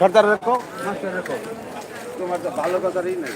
সর্দার রাখো। তোমার তো ভালো কথারই নাই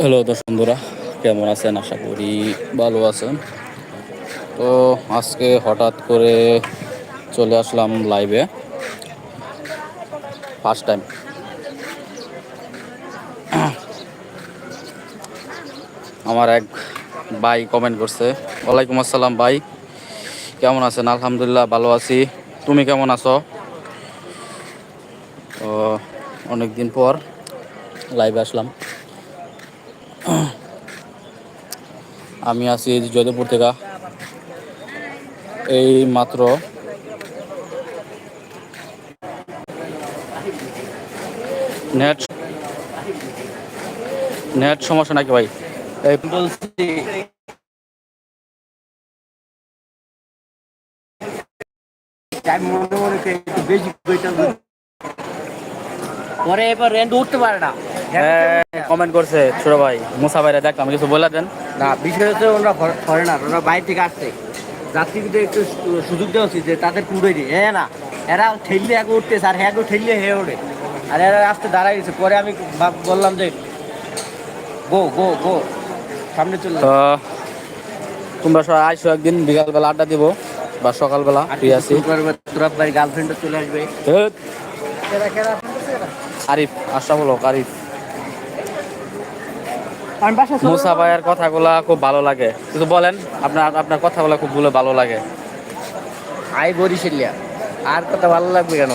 হ্যালো দর্শক বন্ধুরা। কেমন আছেন? আশা করি ভালো আছেন। তো আজকে হঠাৎ করে চলে আসলাম লাইভে ফার্স্ট টাইম আমার এক ভাই কমেন্ট করছে, ওয়ালাইকুম আসসালাম ভাই, কেমন আছেন? আলহামদুলিল্লাহ ভালো আছি। তুমি কেমন আছো? অনেক দিন পর লাইভে আসলাম। আমি আছি জয়দেবপুর থেকে। এই মাত্র নেট নেট সমস্যা নাকি ভাই? বলছি পরে এবার রেন্ট উঠতে পারে না। কমেন্ট করছে ছোট ভাই। মুসা ভাইরা দেখলাম কিছু বলে দেন। না বিশেষ হচ্ছে ওরা ফরেনার ওরা বাইরে থেকে আসছে। যাত্রীদের একটু সুযোগ দেওয়া উচিত যে তাদের পুরোই দিই হ্যাঁ না এরা ঠেললে এক উঠতেছে আর হ্যাঁ ঠেললে হে ওঠে। আর এরা আসতে দাঁড়াই গেছে। পরে আমি বললাম যে গো গো গো সামনে চলে তো তোমরা সবাই আইসো একদিন বিকালবেলা আড্ডা দিব বা সকালবেলা ফ্রি আছি। তোরা বাড়ি গার্লফ্রেন্ডও চলে আসবে। আরিফ আশরাফুল হক আরিফ। মুসা ভাইয়ের কথাগুলা খুব ভালো লাগে। কিছু বলেন আপনার আপনার কথাগুলো খুব বলে ভালো লাগে। আই বরিশালিয়া আর কথা ভালো লাগবে কেন?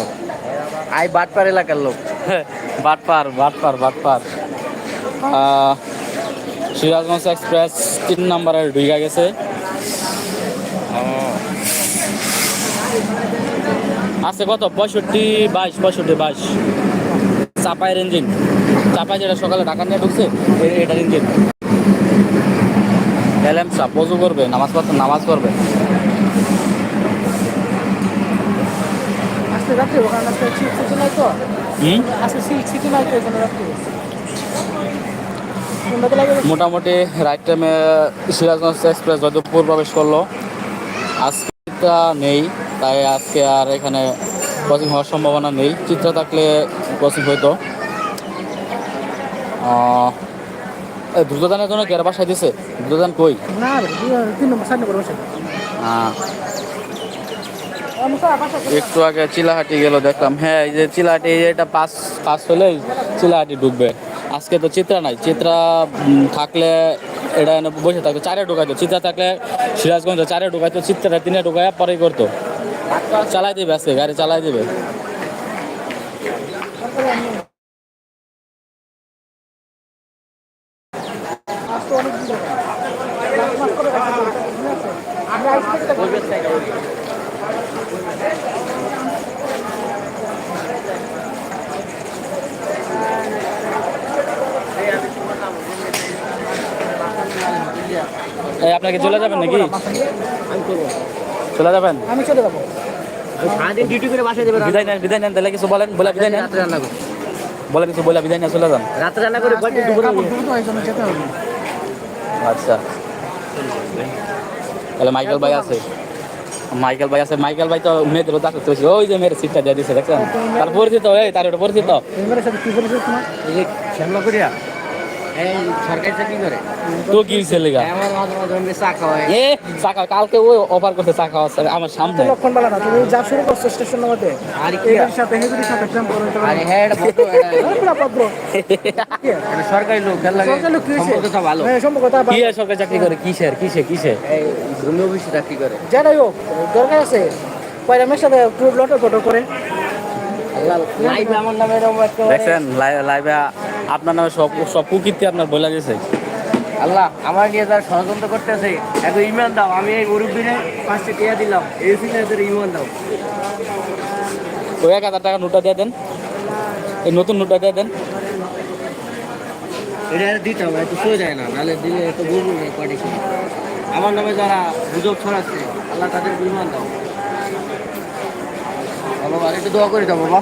আই বাটপার এলাকার লোক। বাটপার বাটপার বাটপার। সিরাজগঞ্জ এক্সপ্রেস তিন নম্বরের ঢুইকা গেছে। আছে কত? পঁয়ষট্টি বাইশ পঁয়ষট্টি বাইশ। চাপায়ের ইঞ্জিন চাপায় যেটা সকালে ঢাকা নিয়ে ঢুকছে এটার ইঞ্জিন এলএম সাপ বজু করবে নামাজ পড়তে নামাজ করবে মোটামুটি রাইট টাইমে সিরাজগঞ্জ এক্সপ্রেস যদবপুর প্রবেশ করল। আজকে নেই তাই আজকে আর এখানে ক্রসিং হওয়ার সম্ভাবনা নেই। চিত্রা থাকলে ক্রসিং হইতো দ্রুতদানের জন্য কেরা বাসায় দিছে? দ্রুতদান কই? একটু আগে চিলাহাটি গেল দেখলাম। হ্যাঁ এই যে চিলাহাটি এটা পাস পাস হলে চিলাহাটি ঢুকবে। আজকে তো চিত্রা নাই। চিত্রা থাকলে এটা বসে থাকতো চারে ঢুকাইতো। চিত্রা থাকলে সিরাজগঞ্জ চারে ঢুকাইতো চিত্রা তিনে ঢুকায় পরেই করতো। চালাই দিবে আজকে গাড়ি চালাই দিবে। আপনাকে চলে যাবেন নাকি? চলে যাবেন? আমি চলে যাব। সারাদিন ডিউটি করে বাসায় দেবে বিদায় নেন বিদায় নেন তাহলে কিছু বলেন বলে বিদায় নেন। রাত্রে রান্না করে বলে কিছু বলে বিদায় নিয়ে চলে যান। রাত্রে রান্না করে আজকে দুপুরে কাপড় ধুবো তো, এই জন্য যেতে হবে। আচ্ছা। তাহলে মাইকেল ভাই আছে। মাইকেল ভাই আছে মাইকেল ভাই তো মেয়েদের ওই যে মেয়ের সিটটা দিয়ে দিচ্ছে দেখছেন? তার পরিচিত এই তার ওটা পরিচিত। তোমার? শ্যামলা করিয়া এই সরকারি চাকরি করে তো কি এ চাকা কালকে ওই অফার করছে চাকা আমার সামনে। লক্ষণ বলা না তুমি যা শুরু করছ আর কি? সাথে হেগুলির সাথে প্রেম করে আরে হ্যাঁ এটা এটা সরকারি লোক খেয়াল লাগে সরকারি লোক কি সম্পর্কটা ভালো। হ্যাঁ সম্পর্কতা কি সরকারি চাকরি করে? কিসের কিসে কিসে? এই ভূমি অফিসে চাকরি করে। যাই হোক দরকার আছে। পয়রামের সাথে লটর ফটো করে? আল্লাহ লাইভ আমার নামে এরকম একটা দেখছেন লাইভে আপনার নামে সব সব কুকীর্তি আপনার বলে গেছে। আল্লাহ আমার নিয়ে যারা ষড়যন্ত্র করতেছে এত ইমান দাও আমি এই মুরব্বীরে পাঁচটা টিয়া দিলাম এই সিগনেচার ইমান দাও। ওই এক হাজার টাকা নোটটা দিয়ে দেন। এই নতুন নোটটা দিয়ে দেন। এটা দিতে হবে একটু শুয়ে যায় না নাহলে দিলে তো বলব না পার্টি আমার নামে যারা গুজব ছড়াচ্ছে আল্লাহ তাদের ইমান দাও। বাবা একটু দোয়া করে দাও বাবা।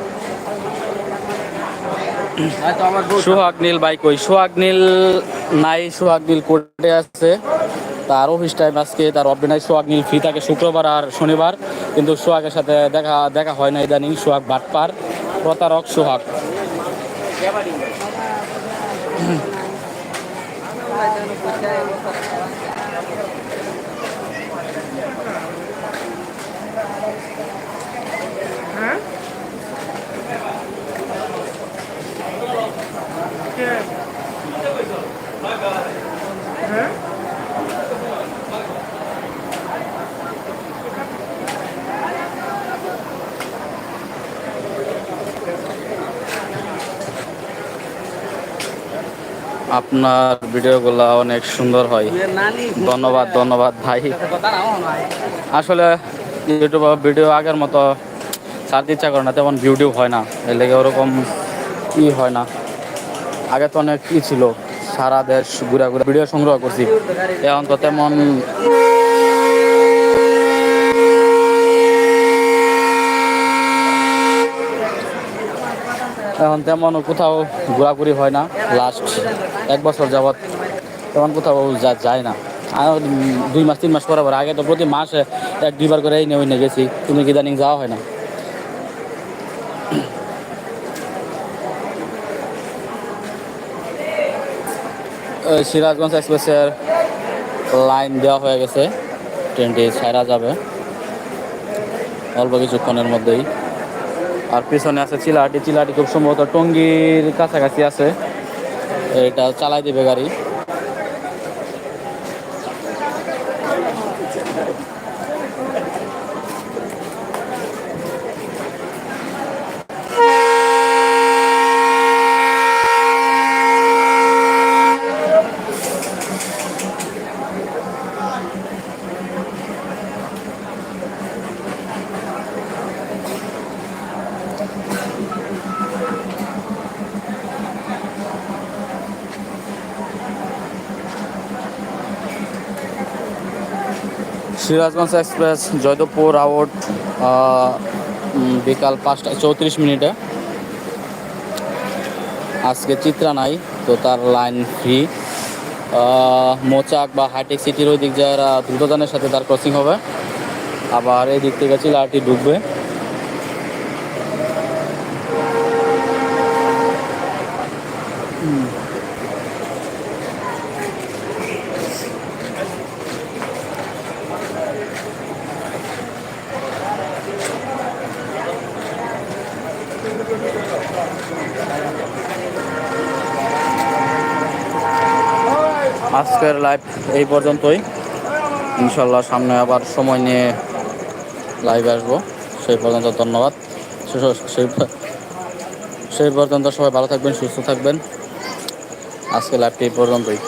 সোহাগ নীল বাইক ওই সোহাগ নীল নাই, সোহাগ নীল কোর্টে আছে। তার অফিস টাইম আজকে, তার অফ নাই সোহাগ নীল ফ্রি থাকে শুক্রবার আর শনিবার। কিন্তু সোহাগের সাথে দেখা দেখা হয় না ইদানিং, সোহাগ বাটপার। প্রতারক সোহাগ। আপনার ভিডিওগুলো অনেক সুন্দর হয়। ধন্যবাদ ধন্যবাদ ভাই। আসলে ইউটিউব ভিডিও আগের মতো ছাড়তে ইচ্ছা করে না, তেমন ভিডিও হয় না। এর লেগে ওরকম ই হয় না। আগে তো অনেক ই ছিল, সারা দেশ ঘুরে ঘুরে ভিডিও সংগ্রহ করছি। এখন তো তেমন এখন তেমন কোথাও ঘোরাঘুরি হয় না লাস্ট এক বছর যাবৎ তেমন কোথাও যায় না। আর দুই মাস, তিন মাস পরে আগে তো প্রতি মাসে এক, দুইবার করে এই নিয়ে গেছি। তুমি কি ইদানিং যাওয়া হয় না। সিরাজগঞ্জ এক্সপ্রেসের লাইন দেওয়া হয়ে গেছে। ট্রেনটি ছাড়া যাবে। অল্প কিছুক্ষণের মধ্যেই। আর পিছনে আছে চিলাহাটি। চিলাহাটি খুব সম্ভবত টঙ্গির কাছাকাছি আছে। এটা চালাই দিবে গাড়ি। সিরাজগঞ্জ এক্সপ্রেস, জয়দেবপুর আউট বিকাল পাঁচটা, চৌত্রিশ মিনিটে। আজকে চিত্রা নাই, তো তার লাইন ফ্রি। মোচাক বা হাইটেক সিটির ওই দিক যারা দ্রুতদানের সাথে তার ক্রসিং হবে। আবার এই দিক থেকে চিলাহাটি ঢুকবে। আজকের লাইভ এই পর্যন্তই। ইনশাল্লাহ সামনে আবার সময় নিয়ে লাইভ আসব। সেই পর্যন্ত ধন্যবাদ। সেই সেই পর্যন্ত সবাই ভালো থাকবেন, সুস্থ থাকবেন। আজকে লাইভটি এই পর্যন্তই।